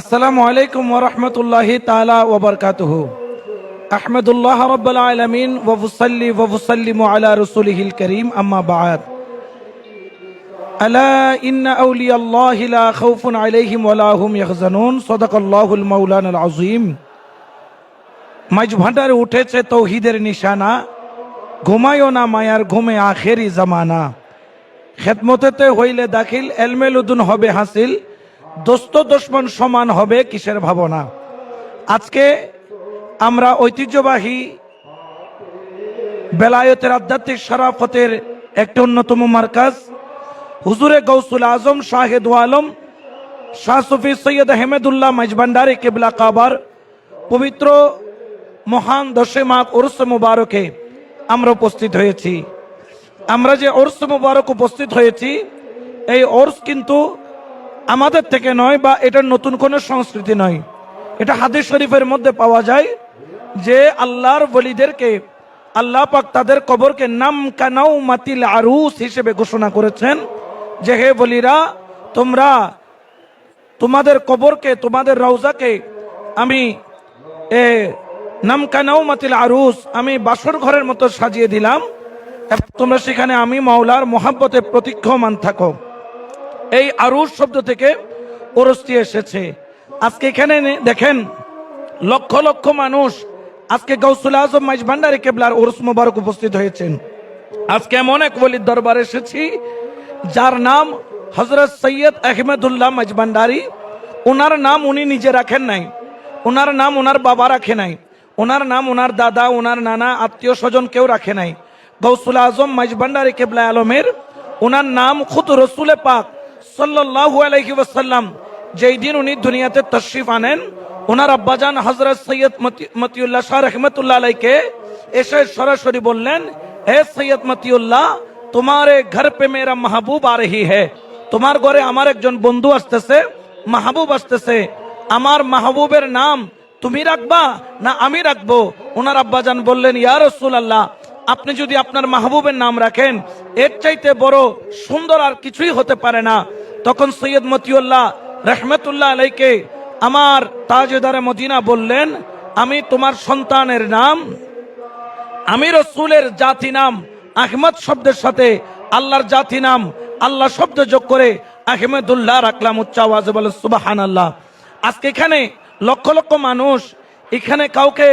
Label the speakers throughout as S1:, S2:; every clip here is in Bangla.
S1: আসসালামু আলাইকুম ওরহমতুল্লাহি তালা ওবরকাতুহ আহমদুল্লাহ রব্বুল আলমিন ওফুসল্লি ওফুসল্লিম আলা রসুলহিল করিম, আম্মা বাদ। আলা ইন্না আউলিয়াল্লাহি লা খাউফুন আলাইহিম ওয়ালা হুম ইয়াহজানুন। সাদাকাল্লাহুল মাওলানাল আযীম। মাঝ ভান্ডারে উঠেছে তৌহিদের নিশানা। ঘুমায়ও না মায়ার ঘুমে আখেরি জামানা। খেদমতেতে হইলে দাখিল এলমেলুদুন হবে হাসিল। দোস্ত দুশ্মন সমান হবে কিসের ভাবনা? আজকে আমরা ঐতিহ্যবাহী বেলায়তের আধ্যাত্মিক শরাফতের একটি অন্যতম মার্কাজ। হুজুরে গৌসুল আজম, শাহেদ আলম, শাহ সুফি সৈয়দ আহমেদুল্লাহ মাইজবান্ডারি কেবলা কাবার, পবিত্র মহান দশে মাঘ ওরস মুবারকে আমরা উপস্থিত হয়েছি। আমরা যে ওরস মুবারক উপস্থিত হয়েছি, এই ওরস কিন্তু আমাদের থেকে নয় বা এটা নতুন কোনো সংস্কৃতি নয়। এটা হাদিস শরীফের মধ্যে পাওয়া যায় যে আল্লাহর বলিদেরকে আল্লাহ পাক তাদের কবরকে নাম কানাউ মাতিল আরুস হিসেবে ঘোষণা করেছেন যে, হে বলিরা তোমরা তোমাদের কবরকে, তোমাদের রওজাকে, আমি, এ, নাম কানাউ মাতিল আরুস, আমি বাসর ঘরের মতো সাজিয়ে দিলাম তোমরা সেখানে আমি মাওলার মোহাব্বতে প্রতীক্ষমান থাকো। এই আরুস শব্দ থেকে ওরস্তি এসেছে। আজকে এখানে দেখেন, লক্ষ লক্ষ মানুষ আজকে গৌসুল আজম মাইজ ভান্ডারি কেবলার ওরস মোবারক উপস্থিত হয়েছেন। আজকে এমন এক বলির দরবার এসেছি, যার নাম হজরত সৈয়দ আহমেদুল্লাহ মাইজ ভান্ডারি। ওনার নাম উনি নিজে রাখেন নাই। ওনার নাম ওনার বাবা রাখে নাই। ওনার নাম ওনার দাদা, ওনার নানা, আত্মীয় স্বজন কেউ রাখে নাই। গৌসুল আজম মাইজ ভান্ডারি কেবলা আলমের ওনার নাম খুদ রসুলে পাক। সাল্লাল্লাহু আলাইহি ওয়াসাল্লাম, যেই উনি দুনিয়াতে তশরিফ আনেন ওনার আব্বাজান হজরত সৈয়দ মতি- মতিউল্লাহ শাহ রহমতুল্লাহ আলাইকে এসে সরাসরি বললেন, হে সৈয়দ মতিউল্লাহ, তোমার ঘর পে মেরা মাহবুব আ রহি হে। তোমার ঘরে আমার একজন বন্ধু আসতেছে, মাহবুব আসতেছে। আমার মাহবুবের নাম তুমি রাখবা না আমি রাখব? ওনার আব্বাজান বললেন, ইয়া রাসূলুল্লাহ, আপনি যদি আপনার মাহবুবের নাম রাখেন, এর চাইতে বড় সুন্দর আর কিছুই হতে পারে না। তখন সৈয়দ মতিউল্লাহ রহমতুল্লাহ আলাইকে আমার তাজেদারে মদিনা বললেন, আমি তোমার সন্তানের নাম, আমি রসুলের জাতি নাম, আহমদ শব্দের সাথে আল্লাহর জাতি নাম, আল্লাহ শব্দ যোগ করে আহমেদুল্লাহ রাখলাম উচ্চ আওয়াজে বলে সুবাহান আল্লাহ আজকে এখানে লক্ষ লক্ষ মানুষ, এখানে কাউকে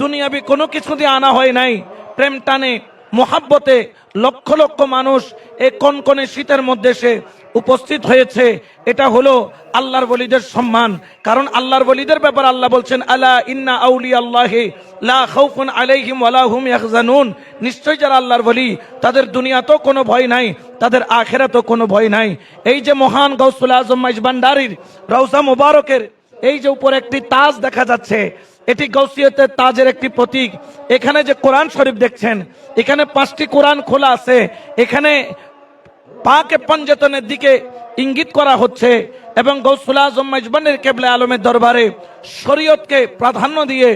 S1: দুনিয়াবি কোনো কিছু দিয়ে আনা হয় নাই, প্রেম টানে, মোহাব্বতে লক্ষ লক্ষ মানুষ এই কনকনে শীতের মধ্যে সে উপস্থিত হয়েছে। এটা হলো আল্লাহর বলিদের সম্মান। কারণ আল্লাহর বলিদের ব্যাপার আল্লাহ বলছেন, আলা ইন্না আউলি আল্লাহি লা খাউফুন আলাইহিম ওয়ালা হুম ইয়াহজানুন। নিশ্চয় যারা আল্লাহর বলি তাদের দুনিয়াতেও কোনো ভয় নাই, তাদের আখেরাতেও কোনো ভয় নাই। এই যে মহান গৌসুল আজম মাইজ ভান্ডারির রওজা মুবারকের এই যে উপরে একটি তাজ দেখা যাচ্ছে, এটি গৌসিয়তের তাজের একটি প্রতীক। এখানে যে কোরআন শরীফ দেখছেন, এখানে পাঁচটি কোরআন খোলা আছে। এখানে পাকে পঞ্জতনের দিকে ইঙ্গিত করা হচ্ছে এবং গৌসুল আজম মেজবানের কেবলে আলমের দরবারে শরীয়তকে প্রাধান্য দিয়ে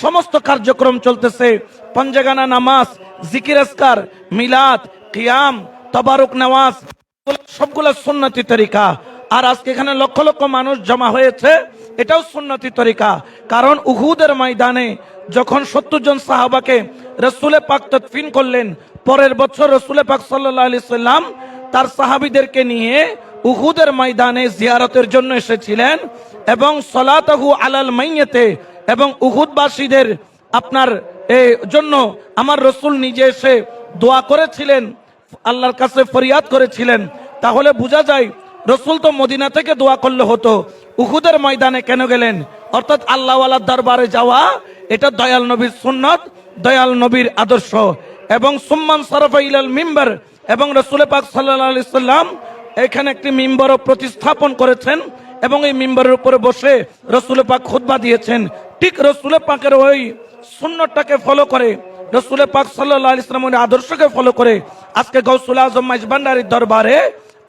S1: সমস্ত কার্যক্রম চলতেছে। পঞ্জাগানা নামাজ, জিকির আসকার মিলাদ, কিয়াম, তবারুক নওয়াজ সবগুলো সুন্নতি তরিকা। আর আজকে এখানে লক্ষ লক্ষ মানুষ জমা হয়েছে, এটাও সুন্নতি তরিকা। কারণ উহুদের ময়দানে যখন সত্তর জন সাহাবাকে রসুলে পাক তদফিন করলেন, পরের বছর রসুলে পাক সাল্লাহ আলি সাল্লাম তার সাহাবিদেরকে নিয়ে উহুদের ময়দানে জিয়ারতের জন্য এসেছিলেন এবং সলাতহু আলাল মাইয়েতে এবং উহুদবাসীদের আপনার জন্য আমার রসুল নিজে এসে দোয়া করেছিলেন, আল্লাহর কাছে ফরিয়াদ করেছিলেন। তাহলে বোঝা যায়, রসুল তো মদিনা থেকে দোয়া করলে হতো, উহুদের ময়দানে কেন গেলেন? অর্থাৎ আল্লাহওয়ালার দরবারে যাওয়া, এটা দয়াল নবীর সুন্নত, দয়াল নবীর আদর্শ। এবং সুম্মান সরফা ইলাল মিম্বার এবং রসুল পাক সাল্লাহ আলি সাল্লাম এখানে একটি মিম্বরও প্রতিস্থাপন করেছেন এবং এই মিম্বরের উপরে বসে রসুল পাক খুতবা দিয়েছেন। ঠিক রসুল পাকের ওই সুন্নতটাকে ফলো করে, রসুল পাক সাল্লাহ ইসলামের আদর্শকে ফলো করে আজকে গৌসুল আজম মাইজ ভান্ডারির দরবারে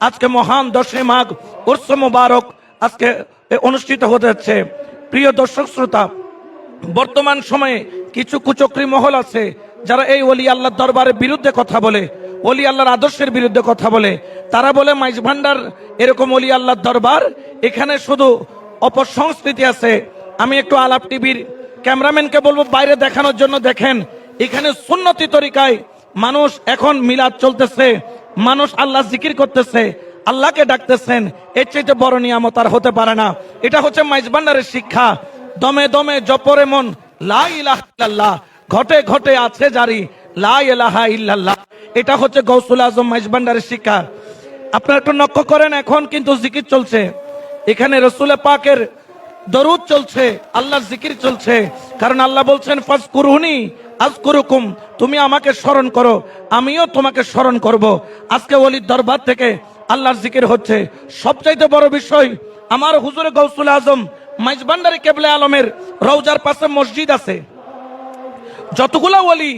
S1: আজকে মহান দশে মাঘ, উর্স মুবারক আজকে অনুষ্ঠিত হতে যাচ্ছে। প্রিয় দর্শক, শ্রোতা বর্তমান সময়ে কিছু কুচক্রি মহল আছে, যারা এই অলি আল্লাহর দরবারের বিরুদ্ধে কথা বলে অলি আল্লাহর আদর্শের বিরুদ্ধে কথা বলে। তারা বলে, মাইজ ভান্ডার, এরকম অলি আল্লাহর দরবার, এখানে শুধু অপসংস্কৃতি আছে। আমি একটু আলাপ টিভির ক্যামেরাম্যানকে বলব, বাইরে দেখানোর জন্য দেখেন, এখানে সুন্নতি তরিকায় মানুষ এখন মিলাদ চলতেছে। মানুষ আল্লাহ জিকির করতেছে, আল্লাহকে ডাকতেছেন। এর চাইতে বড় নিয়ামত আর হতে পারে না। এটা হচ্ছে মাইজবান্ডারের শিক্ষা। দমে দমে জপরে মন। লা ইলাহা ইল্লাল্লাহ। ঘটে ঘটে আছে জারি। লা ইলাহা ইল্লাল্লাহ। এটা হচ্ছে গৌসুল আজম মাইজবান্ডারের শিক্ষা। আপনারা একটু লক্ষ্য করেন এখন কিন্তু জিকির চলছে। এখানে রসুল পাকের দরুদ চলছে, আল্লাহর জিকির চলছে। কারণ আল্লাহ বলছেন ফাজ কুরুনি আজ কুরুকুম তুমি আমাকে স্মরণ করো। আমিও তোমাকে স্মরণ করব। আজকে ওলির দরবার থেকে আল্লাহর জিকির হচ্ছে। সবচাইতে বড় বিষয়, আমার হুজুরে গৌসুল আজম মাইজবান্ডারি কেবলে আলমের রৌজার পাশে মসজিদ আছে। যতগুলা ওলি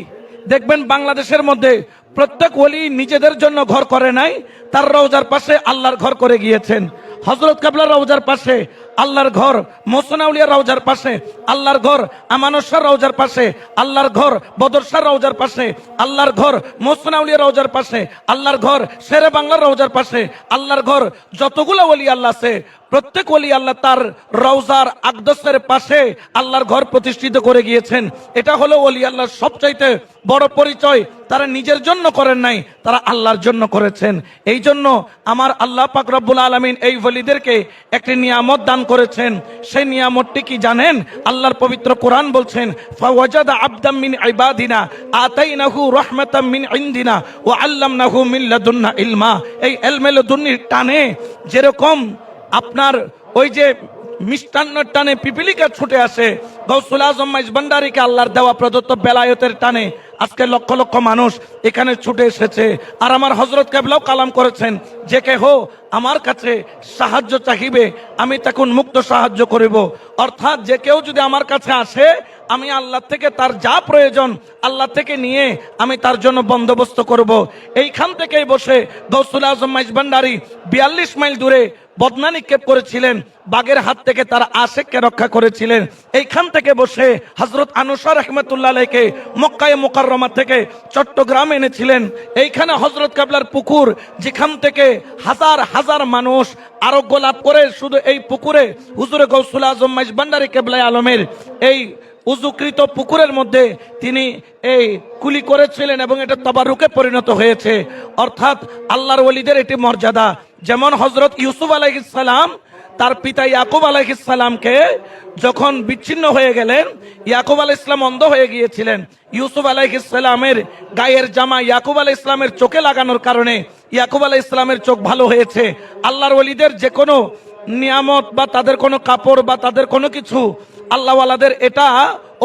S1: দেখবেন বাংলাদেশের মধ্যে প্রত্যেক ওলি নিজেদের জন্য ঘর করে নাই, তার রৌজার পাশে আল্লাহর ঘর করে গিয়েছেন। হজরত কাবলার রৌজার পাশে আল্লাহর ঘর মোসনাউলিয়া রাউজার পাশে, আল্লাহর ঘর আমানসার রাউজার পাশে, আল্লাহর ঘর বদরসার রাউজার পাশে, আল্লাহর ঘর মোসনাউলিয়া রওজার পাশে, আল্লাহর ঘর শেরে বাংলার রওজার পাশে, আল্লাহর ঘর যতগুলো ওলি আল্লাহ আছে, প্রত্যেক ওলি আল্লাহ তার রওজার আকদসের পাশে আল্লাহর ঘর প্রতিষ্ঠিত করে গিয়েছেন। এটা হলো ওলি আল্লাহর সবচাইতে বড় পরিচয়। তারা নিজের জন্য করেন নাই, তারা আল্লাহর জন্য করেছেন। এই জন্য আমার আল্লাহ পাক রব্বুল আলমিন এই ওলিদেরকে একটি নিয়ামত দান করেছেন, সেই নিয়ামতটি কি জানেন? আল্লাহর পবিত্র কোরআন বলছেন, ফাওয়াজাদা আবদাম মিন ইবাদিনা, আতাইনাহু রাহমাতাম মিন ইনদিনা, ওয়া আল্লামনাহু মিন লাদুন্না ইলমা। এই ইলমে লাদুন্নির টানে যেরকম আপনার ওই যে মিষ্টান্নের টানে পিপিলিকা ছুটে আসে, গৌসুল আজম মাইজ ভান্ডারীকে আল্লাহর দেওয়া প্রদত্ত বেলায়তের টানে আজকে লক্ষ লক্ষ মানুষ এখানে ছুটে এসেছে। আর আমার হজরত কেবলাও কালাম করেছেন, যে কেহ আমার কাছে সাহায্য চাহিবে, আমি তখন মুক্ত সাহায্য করিব। অর্থাৎ যে কেউ যদি আমার কাছে আসে, আমি আল্লাহ থেকে তার যা প্রয়োজন, আল্লাহ থেকে নিয়ে আমি তার জন্য বন্দোবস্ত করব। এইখান থেকেই বসে গৌসুল আজম মাইজ ভান্ডারী বিয়াল্লিশ মাইল দূরে বদনা নিক্ষেপ করেছিলেন? বাগের হাত থেকে তার আশেককে রক্ষা করেছিলেন। এইখান থেকে বসে হজরত আনুসার রহমতুল্লাহ আলাইকে মক্কায় মোকাররমা থেকে চট্টগ্রাম এনেছিলেন। এইখানে হজরত কাবলার পুকুর, যেখান থেকে হাজার হাজার মানুষ আরোগ্য লাভ করে শুধু এই পুকুরে। হুজুরে গৌসুল আজম মাইজ ভান্ডারী কেবলাই আলমের এই উজুকৃত পুকুরের মধ্যে তিনি এই কুলি করেছিলেন এবং এটা তবারুকে পরিণত হয়েছে। অর্থাৎ আল্লাহর ওলিদের এটি মর্যাদা। যেমন হজরত ইউসুফ আলাইসালাম তার পিতা ইয়াকুব আলাইসালামকে যখন বিচ্ছিন্ন হয়ে গেলেন, ইয়াকুব আলাই ইসলাম অন্ধ হয়ে গিয়েছিলেন। ইউসুফ আলাইসালামের গায়ের জামা ইয়াকুব আলাই ইসলামের চোখে লাগানোর কারণে ইয়াকুব আলাই ইসলামের চোখ ভালো হয়েছে। আল্লাহর ওলিদের যে কোনো নিয়ামত বা তাদের কোনো কাপড় বা তাদের কোনো কিছু, আল্লাহওয়ালাদের এটা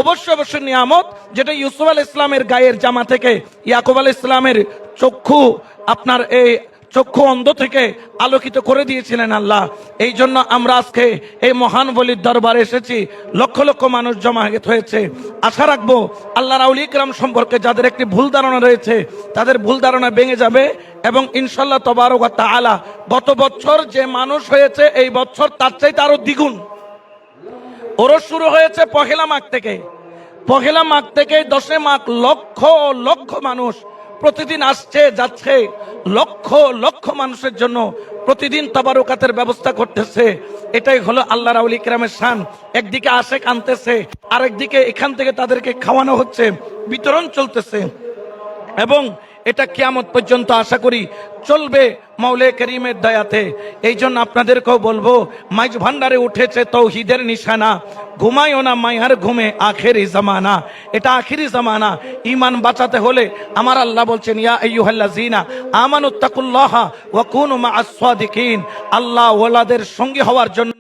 S1: অবশ্যই অবশ্যই নিয়ামত, যেটা ইউসুফ আল ইসলামের গায়ের জামা থেকে ইয়াকুব আল ইসলামের চক্ষু আপনার এই চক্ষু অন্ধ থেকে আলোকিত করে দিয়েছিলেন আল্লাহ। এই জন্য আমরা আজকে এই মহান বলির দরবারে এসেছি। লক্ষ লক্ষ মানুষ জমায়েত হয়েছে। আশা রাখব আল্লাহ রাউল ইকরাম সম্পর্কে যাদের একটি ভুল ধারণা রয়েছে, তাদের ভুল ধারণা ভেঙে যাবে এবং ইনশাল্লাহ তবারক আলা গত বছর যে মানুষ হয়েছে, এই বছর তার চাইতে আরও দ্বিগুণ। ওরস শুরু হয়েছে পহেলা মাঘ থেকে। পহেলা মাঘ থেকে দশে মাঘ লক্ষ লক্ষ মানুষ প্রতিদিন আসছে, যাচ্ছে, লক্ষ লক্ষ মানুষের জন্য প্রতিদিন তাবারুকাতের ব্যবস্থা করতেছে। এটাই হলো আল্লাহ রাউল ইকরামের শান। একদিকে আশেক আনতেছে, আরেকদিকে এখান থেকে তাদেরকে খাওয়ানো হচ্ছে, বিতরণ চলতেছে। এবং এটা কিয়ামত পর্যন্ত আশা করি চলবে মাওলে করিমের দয়াতে। এই জন্য আপনাদেরকেও বলব, মাইজ ভান্ডারে উঠেছে তৌহিদের নিশানা। ঘুমাইও না মাইহার ঘুমে, আখেরি জামানা। এটা আখেরি জামানা। ইমান বাঁচাতে হলে আমার আল্লাহ বলছেন, ইয়া আইয়ুহাল্লাযিনা আমানুত্তাকুল্লাহা ওয়া কুনু মা'আস সাদিকিন আল্লাহ ওয়ালাদের সঙ্গী হওয়ার জন্য